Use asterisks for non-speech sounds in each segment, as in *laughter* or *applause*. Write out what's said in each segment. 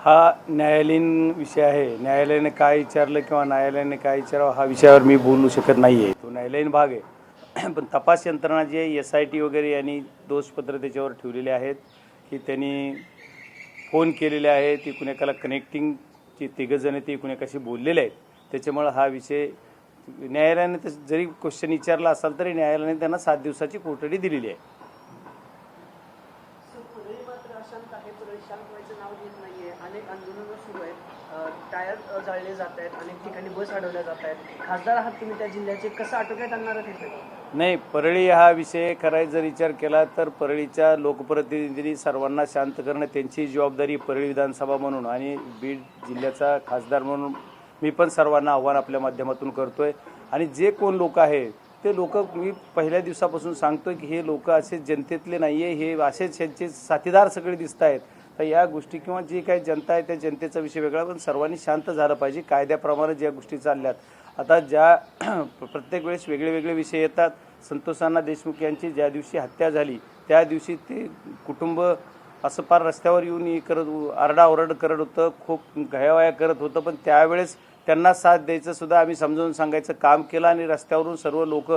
हा न्यायालयीन विषय आहे. न्यायालयाने काय विचारलं किंवा न्यायालयाने काय विचारावं हा विषयावर मी बोलू शकत नाही आहे तो न्यायालयीन भाग आहे. *clears throat* पण तपास यंत्रणा जी आहे एस आय टी वगैरे यांनी दोषपत्र त्याच्यावर ठेवलेले आहेत की त्यांनी फोन केलेले आहे ती कुणाकाला कनेक्टिंगची तिघंजण एकूण कुणाकाशी बोललेले आहेत. त्याच्यामुळं हा विषय न्यायालयाने तस- जरी क्वेश्चन विचारला असाल तरी न्यायालयाने त्यांना सात दिवसाची कोठडी दिलेली आहे सर, पुढे मात्र अशांत आहे पुढे शांत व्हायचं नाव घेत नाहीये अनेक आंदोलनं सुरू आहेत अ, टायर अ, जाळले जात आहेत अनेक ठिकाणी बस अडवल्या जात आहेत. खासदार आहात तुम्ही त्या जिल्ह्याचे कसं आटोक्यात आणणार नाही परळी हा विषय करायचा जर विचार केला तर परळीच्या लोकप्रतिनिधींनी सर्वांना शांत करणं त्यांची जबाबदारी परळी विधानसभा म्हणून आणि बीड जिल्ह्याचा खासदार म्हणून मी पण सर्वांना आव्हान आपल्या माध्यमातून करतोय. आणि जे कोण लोक आहे ते लोक मी पहिल्या दिवसापासून सांगतोय की हे लोक असे जनतेतले नाही आहे हे असेच त्यांचे साथीदार सगळे दिसत आहेत तर या गोष्टी किंवा जी काही जनता आहे त्या जनतेचा विषय वेगळा पण सर्वांनी शांत झालं पाहिजे. कायद्याप्रमाणे ज्या गोष्टी चालल्यात. आता ज्या *clears throat* प्रत्येक वेळेस वेगळे वेगळे विषय येतात. संतोषांना देशमुख यांची ज्या दिवशी हत्या झाली त्या दिवशी ते कुटुंब असं फार रस्त्यावर येऊन हे करत आरडाओरड करत होतं खूप घयावया करत होतं पण त्यावेळेस त्यांना साथ द्यायचं सुद्धा आम्ही समजावून सांगायचं काम केलं आणि रस्त्यावरून सर्व लोक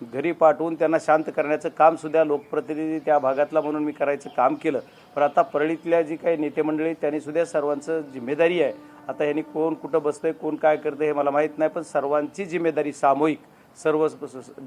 घरी पाठवून त्यांना शांत करण्याचं काम सुद्धा लोकप्रतिनिधी त्या भागातला म्हणून मी करायचं काम केलं. पण आता परळीतल्या जी काही नेते मंडळी त्यांनी सुद्धा सर्वांचं जिम्मेदारी आहे. आता यांनी कोण कुठं बसतंय कोण काय करतं हे मला माहीत नाही पण सर्वांची जिम्मेदारी सामूहिक. सर्व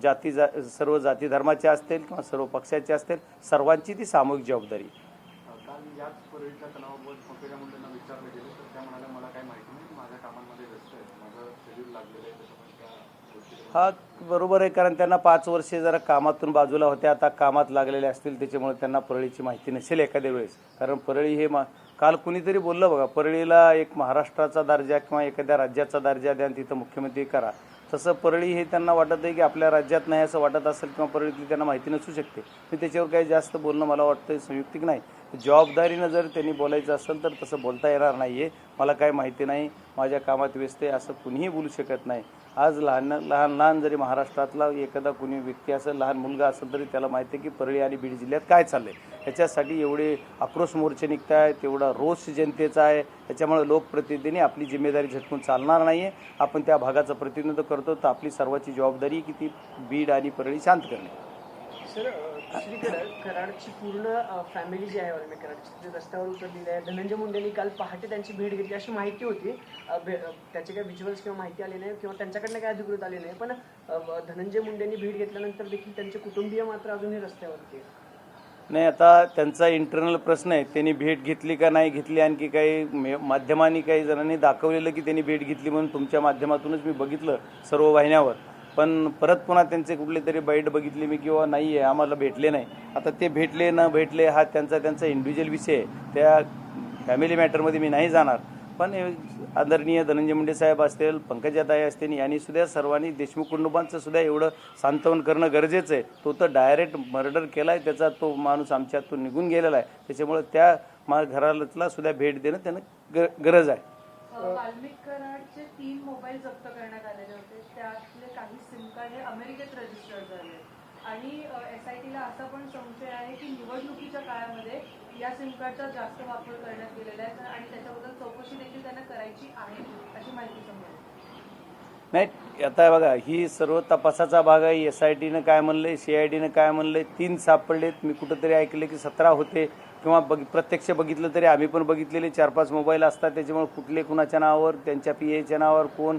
जाती जा सर्व जाती धर्माचे असतील किंवा सर्व पक्षाचे असतील सर्वांची ती सामूहिक जबाबदारी काल याच परळीच्या तणावावर पंकजा मुंडेंना विचारलं गेलं तर त्या म्हणाल्या मला काही माहिती नाही माझ्या कामांमध्ये व्यस्त आहे माझं शेड्यूल लागलेलं आहे त्याच्यामुळे त्या गोष्टी हा बरोबर आहे कारण त्यांना पाच वर्षे जरा कामातून बाजूला होत्या आता कामात लागलेले असतील त्याच्यामुळे त्यांना परळीची माहिती नसेल एखाद्या वेळेस. कारण परळी हे मा काल कुणीतरी बोललं बघा परळीला एक महाराष्ट्राचा दर्जा किंवा एखाद्या राज्याचा दर्जा द्या आणि तिथं मुख्यमंत्री करा. तसं परळी हे त्यांना वाटत आहे की आपल्या राज्यात नाही असं वाटत असेल किंवा परळीतली त्यांना माहिती नसू शकते. मी त्याच्यावर काही जास्त बोलणं मला वाटतं संयुक्तिक नाही. जबाबदारीनं जर त्यांनी बोलायचं असेल तर तसं बोलता येणार नाही आहे मला काय माहिती नाही. माझ्या कामात व्यस्त आहे असं कुणीही बोलू शकत नाही. आज लहान लहान लहान जरी महाराष्ट्रातला एखादा कुणी व्यक्ती असेल लहान मुलगा असेल तरी त्याला माहिती आहे की परळी आणि बीड जिल्ह्यात काय चाललं आहे ह्याच्यासाठी एवढे आक्रोश मोर्चे निघत आहेत एवढा रोष जनतेचा आहे. त्याच्यामुळे लोकप्रतिनिधींनी आपली जिम्मेदारी झटकून चालणार नाही आहे आपण त्या भागाचं प्रतिनिधित्व करतो तर आपली सर्वाची जबाबदारी की ती बीड आणि परळी शांत करणे. सर दुसरीकडे कराडची पूर्ण फॅमिली जी आहे वाल्मी कराडची रस्त्यावर उतरलेली आहे. धनंजय मुंडेंनी काल पहाटे त्यांची भेट घेतली. अशी माहिती होती. भे- त्याचे काही व्हिज्युअल्स किंवा माहिती आली नाही किंवा त्यांच्याकडनं काही अधिकृत आले नाही. पण धनंजय मुंडेंनी भेट घेतल्यानंतर देखील त्यांचे कुटुंबीय मात्र अजूनही रस्त्यावरती नाही आता त्यांचा इंटरनल प्रश्न आहे. त्यांनी भेट घेतली का नाही घेतली? आणखी काही मे- माध्यमांनी काही जणांनी दाखवलेलं की त्यांनी भेट घेतली म्हणून तुमच्या माध्यमातूनच मी बघितलं सर्व वाहिन्यावर. पण परत पुन्हा त्यांचे कुठले तरी बाईट बघितली मी किंवा नाही आहे आम्हाला भेटले नाही. आता ते भेटले न भेटले हा त्यांचा त्यांचा इंडिव्हिज्युअल विषय आहे. त्या फॅमिली मॅटरमध्ये मी नाही जाणार. पण आदरणीय धनंजय मुंडे साहेब असतील पंकजाताई असतील यांनी सुद्धा सर्वांनी देशमुख कुटुंबांचं सुद्धा एवढं सांत्वन करणं गरजेचं आहे. तो तर डायरेक्ट मर्डर केला आहे त्याचा तो माणूस आमच्यातून निघून गेलेला आहे. त्याच्यामुळे त्या मा घराला सुद्धा भेट देणं त्यांना ग गरज आहे. वाल्मिक कराडचे तीन मोबाईल जप्त करण्यात आलेले होते. त्यातले काही सिम कार्ड हे अमेरिकेत रजिस्टर्ड झाले. आणि एस आय टीला असा पण संशय आहे की निवडणुकीच्या काळामध्ये या सिम कार्डचा जास्त वापर करण्यात गेलेला आहे. आणि त्याच्याबद्दल चौकशी देखील त्यांना करायची आहे अशी माहिती समोर नाही आता बघा ही सर्व तपासाचा भाग आहे. एस आय टीनं काय म्हणलंय सी आय डीनं काय म्हणलंय तीन सापडलेत. मी कुठंतरी ऐकले की सतरा होते. किंवा बघ प्रत्यक्ष बघितलं तरी आम्ही पण बघितलेले चार पाच मोबाईल असतात. त्याच्यामुळे कुठले कुणाच्या नावावर त्यांच्या पी एच्या नावावर कोण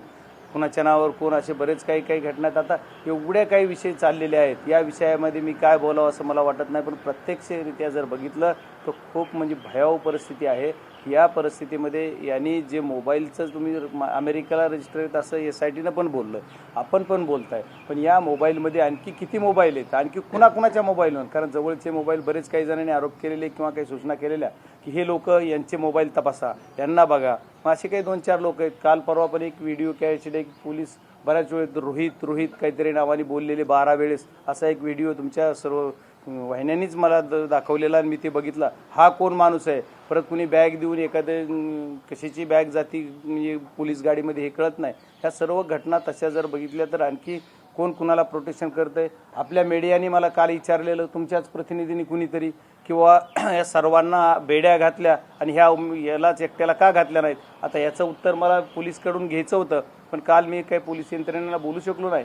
कुणाच्या नावावर कोण असे बरेच काही काही घटनात आता एवढ्या काही विषय चाललेले आहेत. या विषयामध्ये मी काय बोलावं असं मला वाटत नाही. पण प्रत्यक्षरित्या जर बघितलं तर खूप म्हणजे भयावह परिस्थिती आहे. या परिस्थितीमध्ये यांनी जे मोबाईलचं तुम्ही अमेरिकेला रजिस्टर आहेत असं एस आय टीनं पण बोललं. आपण पण बोलताय. पण या मोबाईलमध्ये आणखी किती मोबाईल आहेत? आणखी कुणाकुणाच्या मोबाईलवर कारण जवळचे मोबाईल बरेच काही जणांनी आरोप केलेले किंवा काही सूचना केलेल्या की हे लोक यांचे मोबाईल तपासा यांना बघा. मग असे काही दोन चार लोक आहेत. काल परवा पण एक व्हिडिओ कॅच एक पोलीस बऱ्याच वेळेत रोहित रोहित काहीतरी नावाने बोललेले बारा वेळेस. असा एक व्हिडिओ तुमच्या सर्व वाहिन्यांनीच मला द- दाखवलेला आणि मी ते बघितला. हा कोण माणूस आहे? परत कुणी बॅग देऊन एखादं कशाची बॅग जाती म्हणजे पोलीस गाडीमध्ये हे कळत नाही. ह्या सर्व घटना तशा जर बघितल्या तर आणखी कोण कुणाला प्रोटेक्शन करतंय? आपल्या मीडियाने मला काल विचारलेलं तुमच्याच प्रतिनिधींनी कुणीतरी? किंवा *clears throat* या सर्वांना बेड्या घातल्या आणि ह्या यालाच एकट्याला का घातल्या नाहीत? आता याचं उत्तर मला पोलीसकडून घ्यायचं होतं पण काल मी काही पोलीस यंत्रणेला बोलू शकलो नाही.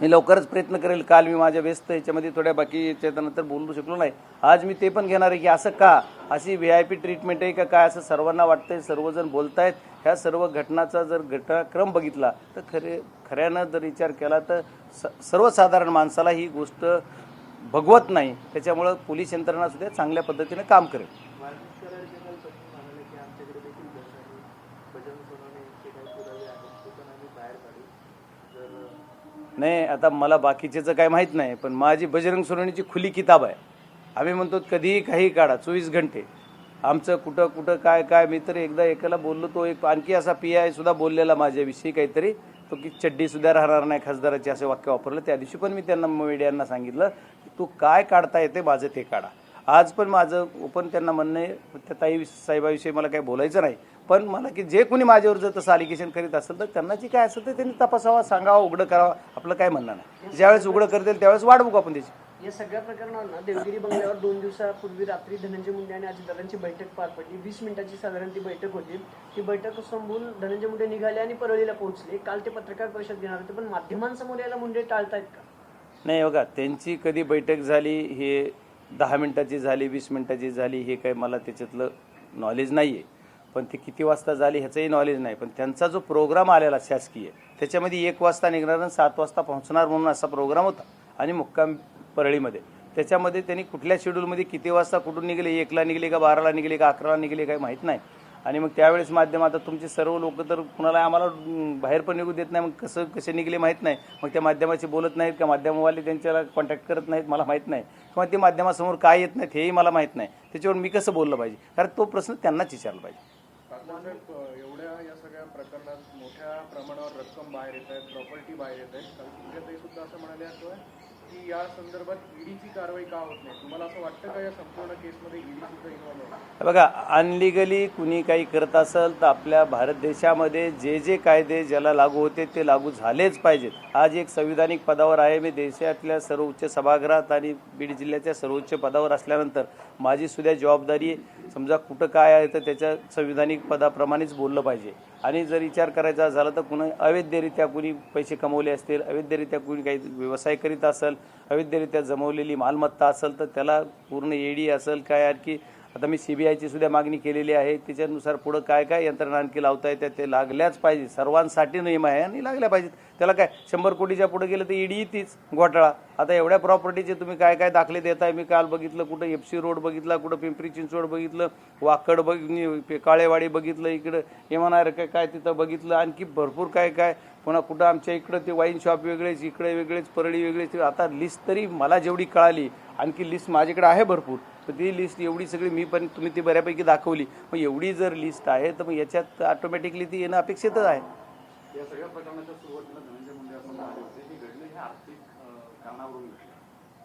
मी लवकरच प्रयत्न करेल काल मी माझ्या व्यस्त याच्यामध्ये थोड्या बाकी याच्यानंतर बोलू शकलो नाही. आज मी ते पण घेणार आहे की असं का? अशी व्ही आय पी ट्रीटमेंट आहे का काय? असं सर्वांना वाटतंय सर्वजण बोलतायत. ह्या सर्व घटनाचा जर घटनाक्रम बघितला तर खरे खऱ्यानं जर विचार केला तर स सर्वसाधारण माणसाला ही गोष्ट भगवत नाही. त्याच्यामुळं पोलीस यंत्रणासुद्धा चांगल्या पद्धतीने काम करेल. नाही आता मला बाकीचेचं काय माहीत नाही पण माझी बजरंग सोनवणीची खुली किताब आहे. आम्ही म्हणतो कधीही काही काढा चोवीस घंटे. आमचं कुठं कुठं काय काय मी तर एकदा एकाला बोललो तो एक आणखी असा पी आय सुद्धा बोललेला माझ्याविषयी काहीतरी. तो की चड्डी सुद्धा राहणार नाही खासदाराचे असे वाक्य वापरलं. त्या दिवशी पण मी त्यांना मीडियांना सांगितलं की तू काय काढता येते माझं ते काढा. आज पण माझं ओपन त्यांना म्हणणं आहे त्या ताई साहेबाविषयी मला काही बोलायचं नाही. पण मला की जे कोणी माझ्यावर जर तसं अलिगेशन करीत असेल तर त्यांना जे काय असेल तर त्यांनी तपासावा सांगावं उघडं करावं. आपलं काय म्हणणं नाही. ज्यावेळेस उघडं करतील त्यावेळेस वाट बघू आपण त्याची. या सगळ्या प्रकरणावर ना देवगिरी बंगल्यावर दोन दिवसापूर्वी रात्री धनंजय मुंडे आणि अजितदादांची बैठक पार पडली. वीस मिनिटाची साधारण ती बैठक होती. ती बैठक संपवून धनंजय मुंडे निघाले आणि परळीला पोहोचले. काल ते पत्रकार परिषद घेणार होते पण माध्यमांसमोर यायला मुंडे टाळतायत का? नाही बघा त्यांची कधी बैठक झाली हे दहा मिनिटाची झाली वीस मिनिटाची झाली हे काही मला त्याच्यातलं नॉलेज नाही आहे पण ती किती वाजता झाली ह्याचंही नॉलेज नाही. पण त्यांचा जो प्रोग्राम आलेला शासकीय त्याच्यामध्ये एक वाजता निघणार आणि सात वाजता पोहोचणार म्हणून असा प्रोग्राम होता. आणि मुक्काम परळीमध्ये. त्याच्यामध्ये त्यांनी कुठल्या शेड्यूलमध्ये किती वाजता कुठून निघले एकला निघले का बाराला निघले का अकराला निघले काही माहीत नाही. आणि मग त्यावेळेस माध्यम आता तुमचे सर्व लोक तर कुणाला आम्हाला बाहेर पण निघू देत नाही. मग कसं कसे निघले माहीत नाही. मग त्या माध्यमाशी बोलत नाहीत का? माध्यमवाले त्यांच्याला कॉन्टॅक्ट करत नाहीत मला माहीत नाही. किंवा ते माध्यमासमोर काय येत नाहीत हेही मला माहीत नाही. त्याच्यावर मी कसं बोललं पाहिजे? कारण तो प्रश्न त्यांनाच विचारला पाहिजे. साहेब एवढ्या या सगळ्या प्रकरणात मोठ्या प्रमाणावर रक्कम बाहेर येत आहे प्रॉपर्टी बाहेर येत आहे. काल सुद्धा असं म्हणाले असं की या संदर्भात ईडीची कारवाई का होत नाही? तुम्हाला असं वाटतं का या संपूर्ण केसमध्ये ईडी सुद्धा इन्व्हॉल्व्ह बघा अनलिगली कुणी काही करत असेल तर आपल्या भारत देशामध्ये जे जे कायदे ज्याला लागू होते ते लागू झालेच पाहिजेत. आज एक संविधानिक पदावर आहे. मी देशातल्या सर्वोच्च सभागृहात आणि बीड जिल्ह्याच्या सर्वोच्च पदावर असल्यानंतर माझी सुद्धा जबाबदारी समजा कुठं काय आहे तर त्याच्या संविधानिक पदाप्रमाणेच बोललं पाहिजे. आणि जर विचार करायचा झाला तर कुणी अवैधरित्या कुणी पैसे कमवले असतील अवैधरित्या कुणी काही व्यवसाय करीत असेल अवैधरित्या जमवलेली मालमत्ता असेल तर त्याला पूर्ण ईडी असेल काय आणखी? आता मी सी बी आयची सुद्धा मागणी केलेली आहे. त्याच्यानुसार पुढं काय काय यंत्रणा आणखी लावता येतात ते लागल्याच पाहिजे. सर्वांसाठी नियम आहे आणि लागल्या पाहिजेत. त्याला काय शंभर कोटीच्या पुढे गेलं तर ईडी येतेच घोटाळा. आता एवढ्या प्रॉपर्टीचे तुम्ही काय काय दाखले देताय? मी काल बघितलं कुठं एफ सी रोड बघितला कुठं पिंपरी चिंचवड बघितलं वाकड बघ काळेवाडी बघितलं इकडं एमआर काय काय तिथं बघितलं आणखी भरपूर काय काय. पुन्हा कुठं आमच्या इकडं ते वाईन शॉप वेगळेच इकडे वेगळेच परळी वेगळेच. आता लिस्ट तरी मला जेवढी कळाली आणखी लिस्ट माझ्याकडे आहे भरपूर. तर ती लिस्ट एवढी सगळी मी पण तुम्ही ती बऱ्यापैकी दाखवली. मग एवढी जर लिस्ट आहे तर मग याच्यात ऑटोमॅटिकली ती येणं अपेक्षितच आहे. या सगळ्या प्रकरणाच्या सुरुवातीला धनंजय मुंडे असं म्हणाले होते की घडले हे आर्थिक कारणावरून घडले.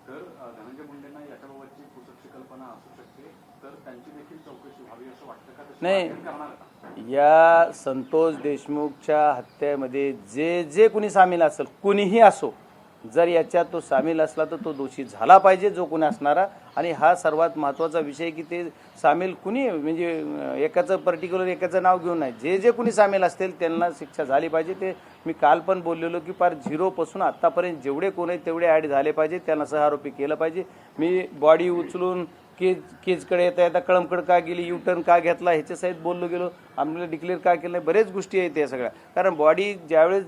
तर धनंजय मुंडेंना याच्याबाबतची कल्पना असू शकते तर त्यांची देखील चौकशी व्हावी असं वाटतं का? नाही. या संतोष देशमुखच्या हत्येमध्ये जे जे कुणी सामील असेल कुणीही असो जर याच्यात तो सामील असला तर तो दोषी झाला पाहिजे जो कोणी असणारा. आणि हा सर्वात महत्त्वाचा विषय की ते सामील कुणी म्हणजे एकाचं पर्टिक्युलर एकाचं नाव घेऊन नाही. जे जे कुणी सामील असतील त्यांना शिक्षा झाली पाहिजे. ते मी काल पण बोललेलो की फार झिरोपासून आत्तापर्यंत जेवढे कोण आहेत तेवढे ॲड झाले पाहिजे. त्यांना सहआरोपी केलं पाहिजे. मी बॉडी उचलून केज केजकडे येता येता कळमकड का गेली युटर्न का घेतला ह्याच्यासहित बोललो गेलो. आम्हाला डिक्लेअर का केलं नाही? बरेच गोष्टी आहेत या सगळ्या. कारण बॉडी ज्यावेळेस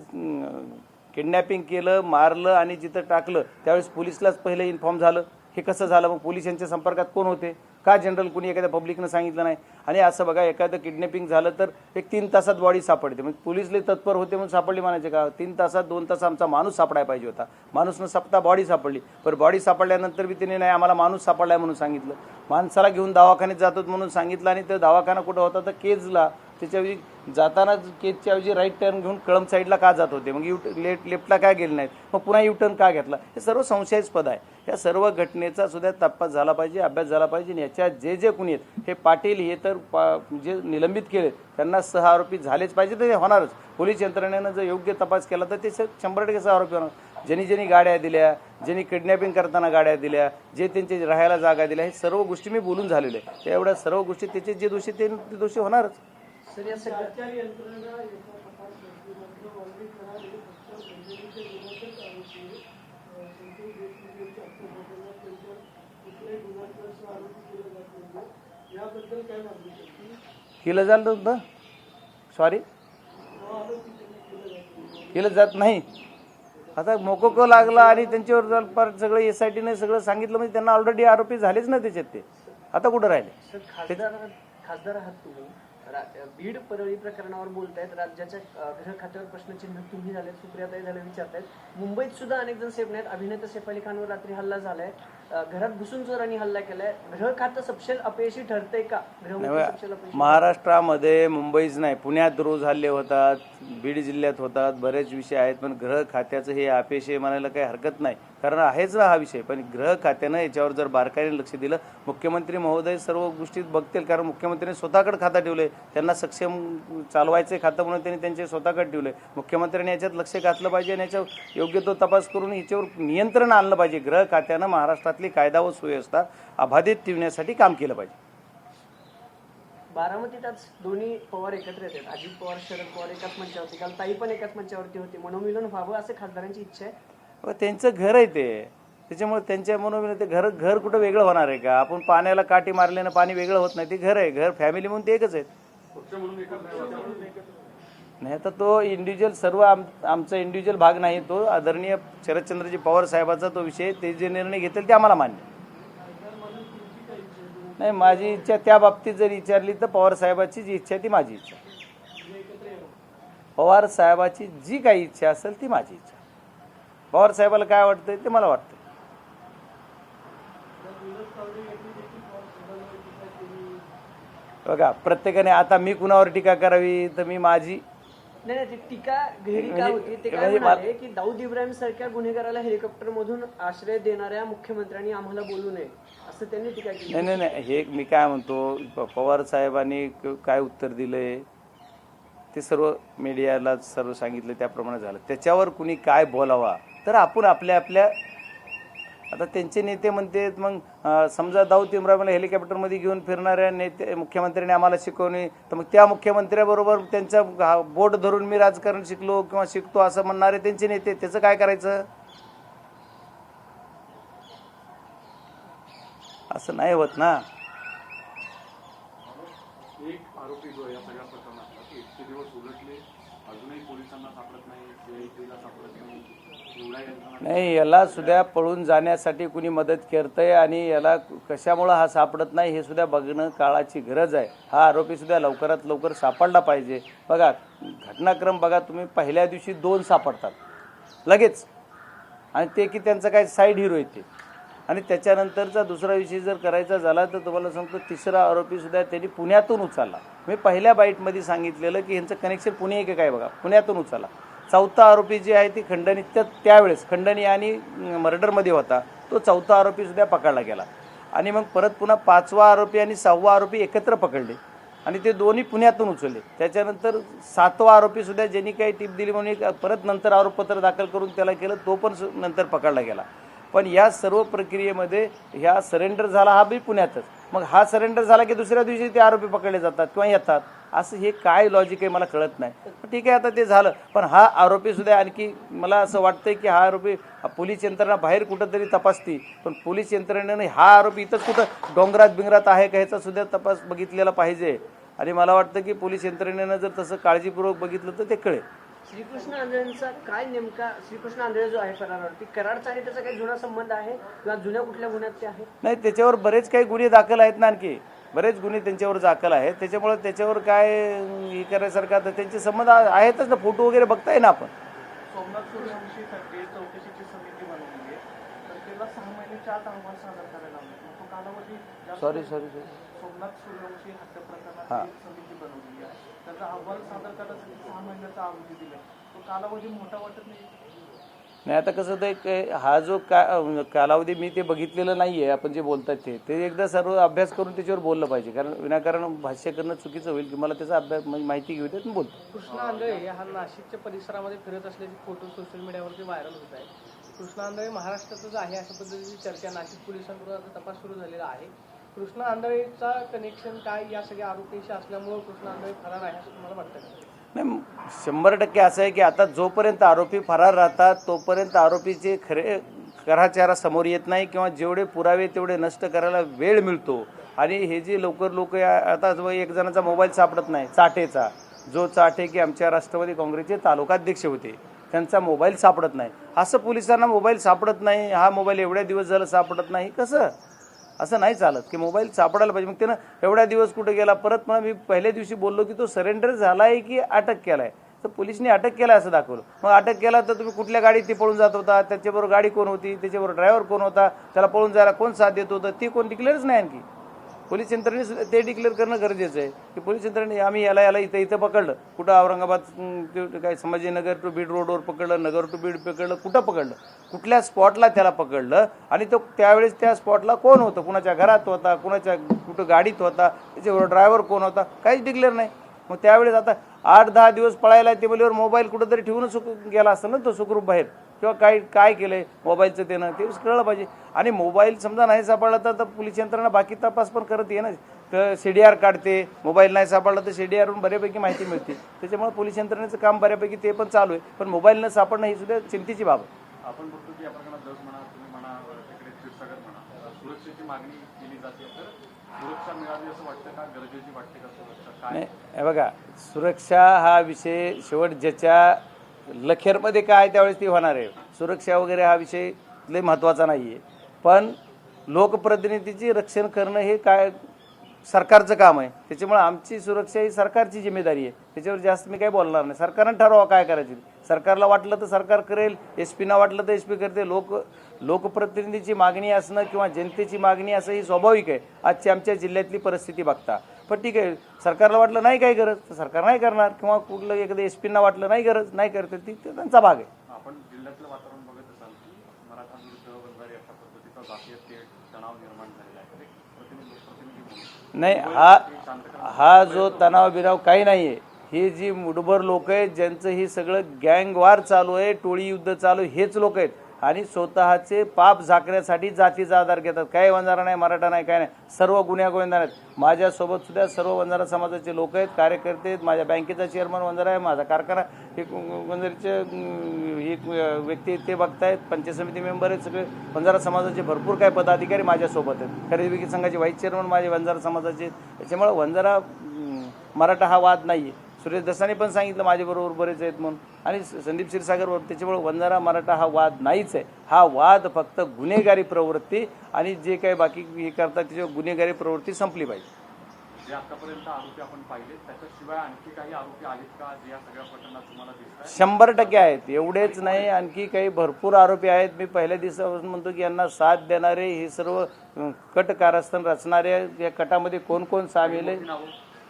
किडनॅपिंग केलं मारलं आणि जिथं टाकलं त्यावेळेस पोलिसलाच पहिलं इन्फॉर्म झालं. हे कसं झालं? मग पोलीस यांच्या संपर्कात कोण होते? का जनरल कोणी एखाद्या पब्लिकनं सांगितलं नाही? आणि असं बघा एखादं किडनॅपिंग झालं तर एक तीन तासात बॉडी सापडते. म्हणजे मग पोलिसले तत्पर होते म्हणून सापडली म्हणायचे का? तीन तासात दोन तास आमचा माणूस सापडायला पाहिजे होता. माणूस न सापता बॉडी सापडली. पण बॉडी सापडल्यानंतर बी तिने नाही आम्हाला माणूस सापडलाय म्हणून सांगितलं. माणसाला घेऊन दवाखान्यात जातो म्हणून सांगितलं आणि तो दवाखाना कुठं होता? तर केजला. त्याच्याऐवजी जाताना केजच्या ऐवजी राईट टर्न घेऊन कळम साईडला का जात होते? मग यू लेफ्ट लेफ्टला काय गेले नाहीत? मग पुन्हा यू टर्न का घेतला? हे सर्व संशयास्पद आहे. या सर्व घटनेचा सुद्धा तपास झाला पाहिजे अभ्यास झाला पाहिजे आणि याच्यात जे जे कुणी आहेत हे पाटील हे तर पा- जे निलंबित केले त्यांना सह आरोपी झालेच पाहिजे तर ते होणारच. पोलीस यंत्रणेनं जर योग्य तपास केला तर ते स- शंभर टक्के सह आरोपी होणार. ज्यांनी ज्यांनी गाड्या दिल्या ज्यांनी किडनॅपिंग करताना गाड्या दिल्या जे त्यांचे राहायला जागा दिल्या हे सर्व गोष्टी मी बोलून झालेले. आहे. त्या एवढ्या सर्व गोष्टी त्याचे जे दोषी ते ते दोषी होणारच. सर या सगळ्या केलं झालं नव्हतं सॉरी केलं जात नाही आता मोकोको लागला आणि त्यांच्यावर जर फार सगळं एस आय टीने सगळं सांगितलं म्हणजे त्यांना ऑलरेडी आरोपी झालेच ना त्याच्यात ते. आता कुठं राहिले? खासदार खासदार आहात तुम्ही. बीड परळी प्रकरणावर बोलतायत. राज्याच्या गृह खात्यावर प्रश्नचिन्ह तुम्ही झाले सुप्रियाताई झाले विचारतायत. मुंबईत सुद्धा अनेक जण सेफ नाहीत. अभिनेता सैफ अली खानवर रात्री हल्ला झालाय. घरात घुसून चोरांनी हल्ला केलाय. गृह खातं सपशेल अपयशी ठरतंय का? अपयशी महाराष्ट्रामध्ये मुंबईच नाही. पुण्यात रोज हल्ले होतात बीड जिल्ह्यात होतात. बरेच विषय आहेत पण ग्रह खात्याचं हे अपेशे म्हणायला काही हरकत नाही. कारण आहेच ना हा विषय. पण ग्रह खात्यानं याच्यावर जर बारकाईने लक्ष दिलं मुख्यमंत्री महोदय सर्व गोष्टीत बघतील कारण मुख्यमंत्र्यांनी स्वतःकडे खातं ठेवलंय त्यांना सक्षम चालवायचं खातं म्हणून त्यांनी त्यांचे स्वतःकडे ठेवले. मुख्यमंत्र्यांनी याच्यात लक्ष घातलं पाहिजे आणि याच्यावर योग्य तो तपास करून याच्यावर नियंत्रण आणलं पाहिजे. ग्रह खात्यानं महाराष्ट्रातली कायदा व सुव्यवस्था अबाधित ठेवण्यासाठी काम केलं पाहिजे. बारामतीत आज दोन्ही पवार एकत्र येतात. अजित पवार शरद पवार एकाच मंचावरती काल ताई पण एकाच मंचावरती होती. मनोमिलन व्हावं असं खासदारांची इच्छा आहे. त्यांचं घर आहे ते. त्याच्यामुळे त्यांच्या मनोविन ते घर घर कुठं वेगळं होणार आहे का? आपण पाण्याला काठी मारल्यानं पाणी वेगळं होत नाही. ते घर आहे. घर फॅमिली म्हणून ते एकच आहेत. नाही तर तो इंडिव्हिज्युअल सर्व आम आमचा इंडिव्हिज्युअल भाग नाही. तो आदरणीय शरदचंद्रजी पवार साहेबाचा तो विषय ते जे निर्णय घेतील ते आम्हाला मान्य नाही माझी इच्छा त्या बाबतीत जर विचारली तर पवार साहेबाची जी इच्छा आहे ती माझी इच्छा पवार साहेबाची जी काही इच्छा असेल ती माझी इच्छा पवार साहेबाला काय वाटतंय ते मला वाटतं बघा प्रत्येकाने आता मी कुणावर टीका करावी तर मी माझी. नाही नाही ती टीका गहिरी का म्हणजे- होती ते काय म्हणजे म्हणाले की दाऊद इब्राहिम सारख्या गुन्हेगाराला हेलिकॉप्टर मधून आश्रय देणाऱ्या मुख्यमंत्र्यांनी आम्हाला बोलू नये असं त्यांनी टीका केली. नाही नाही नाही हे मी काय म्हणतो प- पवार साहेबांनी क- काय उत्तर दिलंय ते सर्व मीडियाला सर्व सांगितलं त्याप्रमाणे झालं. त्याच्यावर कुणी काय बोलावा तर आपण आपल्या आपल्या आता त्यांचे नेते म्हणते मग समजा दाऊद इम्रानला हेलिकॉप्टरमध्ये घेऊन फिरणाऱ्या नेते मुख्यमंत्र्यांनी आम्हाला शिकवणे तर मग त्या मुख्यमंत्र्याबरोबर त्यांचा हा- बोट धरून मी राजकारण शिकलो किंवा शिकतो असं म्हणणारे त्यांचे नेते त्याचं काय करायचं? असं नाही होत ना एक आरोपी जो आहे या सगळ्या प्रकरणातला की इतके दिवस उलटले अजूनही पोलिसांना सापडत नाही सीआयटीला सापडत नाही एवढ्या यंत्रणा नाही याला सुद्धा पळून जाण्यासाठी कुणी मदत करतंय आणि याला कशामुळं हा सापडत नाही हे सुद्धा बघणं काळाची गरज आहे. हा आरोपी सुद्धा लवकरात लवकर सापडला पाहिजे. बघा घटनाक्रम बघा तुम्ही पहिल्या दिवशी दोन सापडतात. लगेच. आणि ते की त्यांचं काय साईड हिरो येते आणि त्याच्यानंतरचा दुसरा विषय जर करायचा झाला तर तुम्हाला सांगतो तिसरा आरोपी सुद्धा त्यांनी पुण्यातून उचलला. मी पहिल्या बाईटमध्ये सांगितलेलं की यांचं कनेक्शन पुणे एक काय बघा? पुण्यातून उचलला. चौथा आरोपी जे आहे ती खंडणी त्या त्यावेळेस खंडणी आणि मर्डरमध्ये होता. तो चौथा आरोपीसुद्धा पकडला गेला. आणि मग परत पुन्हा पाचवा आरोपी आणि सहावा आरोपी एकत्र पकडले. आणि ते दोन्ही पुण्यातून उचलले. त्याच्यानंतर सातवा आरोपीसुद्धा ज्यांनी काही टीप दिली म्हणून एक परत नंतर आरोपपत्र दाखल करून त्याला केलं तो पण नंतर पकडला गेला. पण या सर्व प्रक्रियेमध्ये ह्या सरेंडर झाला हा बी पुण्यातच. मग हा सरेंडर झाला की दुसऱ्या दिवशी ते आरोपी पकडले जातात किंवा येतात? असं हे काय लॉजिक आहे? मला कळत नाही. ठीक आहे आता ते झालं. पण हा आरोपी सुद्धा आणखी मला असं वाटतंय की हा आरोपी पोलीस यंत्रणा बाहेर कुठंतरी तपासती. पण पोलीस यंत्रणेने हा आरोपी इथंच कुठं डोंगरात बिंगरात आहे का ह्याचा सुद्धा तपास बघितलेला पाहिजे. आणि मला वाटतं की पोलीस यंत्रणेनं जर तसं काळजीपूर्वक बघितलं तर ते कळेल. श्रीकृष्ण आंधळेंचा काय नेमका श्रीकृष्ण आंधळे जो आहे फरारावरती कराडचा आणि त्याचा काही जुना संबंध आहे? किंवा जुन्या कुठल्या गुन्ह्यात ते आहे? नाही त्याच्यावर बरेच काही गुन्हे दाखल आहेत ना आणखी. बरेच गुन्हे त्यांच्यावर दाखल आहेत. त्याच्यामुळे त्याच्यावर काय हे करायसारखं आता त्यांचे संबंध आहेतच ना. फोटो वगैरे बघताय ना आपण. सोमनाथ सूर्यवंशीसाठी चौकशीची समिती बनवली आहे. तर त्याला सहा महिन्याच्या आत अहवाल सादर करायला हवा. मग तो कालावधी जास्त- sorry sorry sorry Somnath Suryavanshi हत्या प्रकरणाची एक समिती बनवलेली आहे. त्याचा अहवाल सादर करण्यासाठी सहा महिन्याचा अवधी दिलाय तो कालावधी मोठा वाटत नाही. नाही आता कसं एक हा जो का कालावधी मी ते बघितलेलं नाही आहे आपण जे बोलतात ते. ते एकदा सर्व अभ्यास करून त्याच्यावर बोललं पाहिजे. कारण विनाकारण भाष्य करणं चुकीचं होईल की मला त्याचा अभ्यास म्हणजे माहिती घेऊ देत बोलतो. कृष्णा आंधळे हा नाशिकच्या परिसरामध्ये फिरत असल्याचे फोटो सोशल मीडियावरती व्हायरल होत आहेत. कृष्णा आंधळे महाराष्ट्रातच आहे अशा पद्धतीची चर्चा नाशिक पोलिसांकडून आता तपास सुरू झालेला आहे. कृष्णा आंधळेचा कनेक्शन काय या सगळ्या आरोपींशी असल्यामुळं कृष्णा आंधळे फरार आहे असं तुम्हाला वाटतं नाही शंभर टक्के असं आहे की आता जोपर्यंत आरोपी फरार राहतात तोपर्यंत आरोपीचे खरे खरा चेहरा समोर येत नाही किंवा जेवढे पुरावे तेवढे नष्ट करायला वेळ मिळतो. आणि हे जे लवकर लोक आता जो एक जणाचा मोबाईल सापडत नाही चाटेचा जो चाटे की आमच्या राष्ट्रवादी काँग्रेसचे तालुकाध्यक्ष होते त्यांचा मोबाईल सापडत नाही. असं पोलिसांना मोबाईल सापडत नाही हा मोबाईल एवढ्या दिवस झालं सापडत नाही कसं? असं नाही चालत की मोबाईल सापडायला पाहिजे. मग त्यानं एवढ्या दिवस कुठे गेला? परत मला मी पहिल्या दिवशी बोललो की तो सरेंडर झाला आहे की अटक केला आहे तर पोलिसने अटक केला असं दाखवलं. मग अटक केला तर तुम्ही कुठल्या गाडीत ते पळून जात होता? त्याच्याबरोबर गाडी कोण होती? त्याच्याबरोबर ड्रायव्हर कोण होता? त्याला पळून जायला कोण साथ देत होतं? ते कोण डिक्लेअरच नाही आणखी. पोलीस यंत्रणेने ते डिक्लेअर करणं गरजेचं आहे. की पोलीस यंत्रणे आम्ही याला याला इथं इथं पकडलं. कुठं औरंगाबाद ते काय संभाजीनगर टू बीड रोडवर पकडलं नगर टू बीड पकडलं कुठं पकडलं? कुठल्या स्पॉटला त्याला पकडलं? आणि तो त्यावेळेस त्या स्पॉटला कोण होतं? कुणाच्या घरात होता? कुणाच्या कुठं गाडीत होता? त्याच्याबरोबर ड्रायव्हर कोण होता? काहीच डिक्लेअर नाही. मग त्यावेळेस आता आठ दहा दिवस पळायला ते बोलीवर मोबाईल कुठंतरी ठेवून सुख गेला असतं ना तो सुखरूप बाहेर. किंवा काय काय केलंय मोबाईलचं देणं ते कळलं पाहिजे. आणि मोबाईल समजा नाही सापडला तर पोलीस यंत्रणा बाकी तपास पण करत आहे ना. तर सी डी आर काढते मोबाईल नाही सापडला तर सी डी आरवरून बऱ्यापैकी माहिती मिळते. त्याच्यामुळे पोलीस यंत्रणेचं काम बऱ्यापैकी ते पण चालू आहे. पण मोबाईल न सापडणं ही सुद्धा चिंतेची बाब आहे. आपण बघतो की या प्रकरणात जस म्हणा तुम्ही म्हणा तिकडे क्षीरसागर म्हणा सुरक्षेची मागणी केली जाते. तर नाही हे बघा सुरक्षा हा विषय शेवट ज्याच्या लखेरमध्ये काय त्यावेळेस ती होणार आहे. सुरक्षा वगैरे हा विषय लय महत्त्वाचा नाही आहे पण लोकप्रतिनिधीची रक्षण करणं हे काय सरकारचं काम आहे. त्याच्यामुळे आमची सुरक्षा ही सरकारची जिम्मेदारी आहे. त्याच्यावर जास्त मी काही बोलणार नाही. सरकारनं ठरवा काय करायचं. सरकारला वाटलं तर सरकार करेल एस पीना वाटलं तर एस पी करते. लोक लोकप्रतिनिधीची मागणी असणं किंवा जनतेची मागणी असं ही स्वाभाविक आहे. आजची आमच्या जिल्ह्यातली परिस्थिती बघता. पण ठीक आहे सरकारला वाटलं नाही काही गरज तर सरकार नाही करणार. किंवा कुठलं एखादं एस पीना वाटलं नाही गरज नाही करते ती त्यांचा भाग आहे. आपण जिल्ह्यातलं वातावरण बघत असाल की मराठा विरुद्ध वंजारी अशा पद्धतीचा जातीय तेढ तणाव निर्माण झालेला आहे तर एक प्रतिनिधी प्रतिनिधी म्हणून नाही हा हा जो तणाव बिराव काही नाही आहे ही जी मुठभर लोक आहेत ज्यांचं हे सगळं गँगवार चालू आहे टोळी युद्ध चालू आहे, हेच लोक आहेत. आणि स्वतःचे पाप झाकण्यासाठी जातीचा आधार घेतात. काय वंजारा नाही मराठा नाही काय नाही. सर्व गुन्ह्या आहेत. माझ्यासोबत सुद्धा सर्व वंजारा समाजाचे लोक आहेत कार्यकर्ते आहेत. माझ्या बँकेचा चेअरमन वंजारा आहे माझा कारखाना हे वंजारीचे एक व्यक्ती ते बघतायत. पंचायत समिती मेंबर आहेत सगळे. वंजारा समाजाचे भरपूर काय पदाधिकारी माझ्यासोबत आहेत. खरेदी विक्री संघाचे व्हाईस चेअरमन माझे वंजारा समाजाचे त्याच्यामुळं त्याच्यामुळे वंजारा मराठा हा वाद नाही आहे सुरेश दसाने पण सांगितलं माझ्याबरोबर बरेच आहेत म्हणून. आणि संदीप क्षीरसागरवर त्याच्यामुळे वंजारा मराठा हा वाद नाहीच आहे. हा वाद फक्त गुन्हेगारी प्रवृत्ती आणि जे काही बाकी हे करतात त्याच्यावर गुन्हेगारी प्रवृत्ती संपली पाहिजे. शंभर टक्के आहेत. एवढेच नाही आणखी काही भरपूर आरोपी आहेत. मी पहिल्या दिवसापासून म्हणतो की यांना साथ देणारे हे सर्व कट कारस्थान रचणारे या कटामध्ये कोण कोण सामील आहे?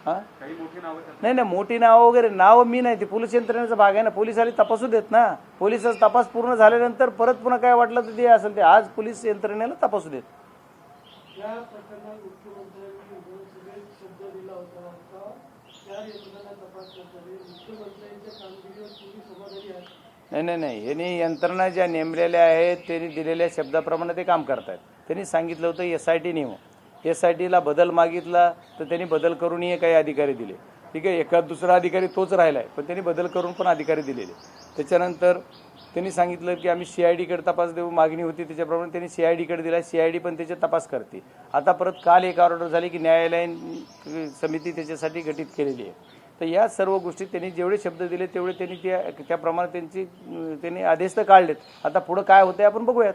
हा? काही मोठी नावं त्यात नाही नाही मोठी नावं वगैरे नावं मी नाही. ते पोलीस यंत्रणेचा भाग आहे ना. पोलीस आले तपासू देत ना. पोलिसाचा तपास पूर्ण झाल्यानंतर परत पुन्हा काय वाटलं तर ते असेल ते. आज पोलीस यंत्रणेला तपासू देत. आहात? नाही नाही नाही. यांनी यंत्रणा ज्या नेमलेल्या आहेत त्यांनी दिलेल्या शब्दाप्रमाणे ते काम करतायत. त्यांनी सांगितलं होतं एस आय टी नेमू एस आय टीला बदल मागितला तर त्यांनी बदल करूनही काही अधिकारी दिले. ठीक आहे एका दुसरा अधिकारी तोच राहिला आहे पण त्यांनी बदल करून पण अधिकारी दिलेले. त्याच्यानंतर त्यांनी सांगितलं की आम्ही सी आय डीकडे तपास देऊ मागणी होती त्याच्याप्रमाणे त्यांनी सी आय डीकडे दिला सी आय डी पण त्याचे तपास करते. आता परत काल एक ऑर्डर झाली की न्यायालयीन समिती त्याच्यासाठी गठीत केलेली आहे. तर या सर्व गोष्टी त्यांनी जेवढे शब्द दिले तेवढे त्यांनी त्या त्याप्रमाणे त्यांची त्यांनी आदेश तर काढलेत. आता पुढं काय होतंय आपण बघूयात.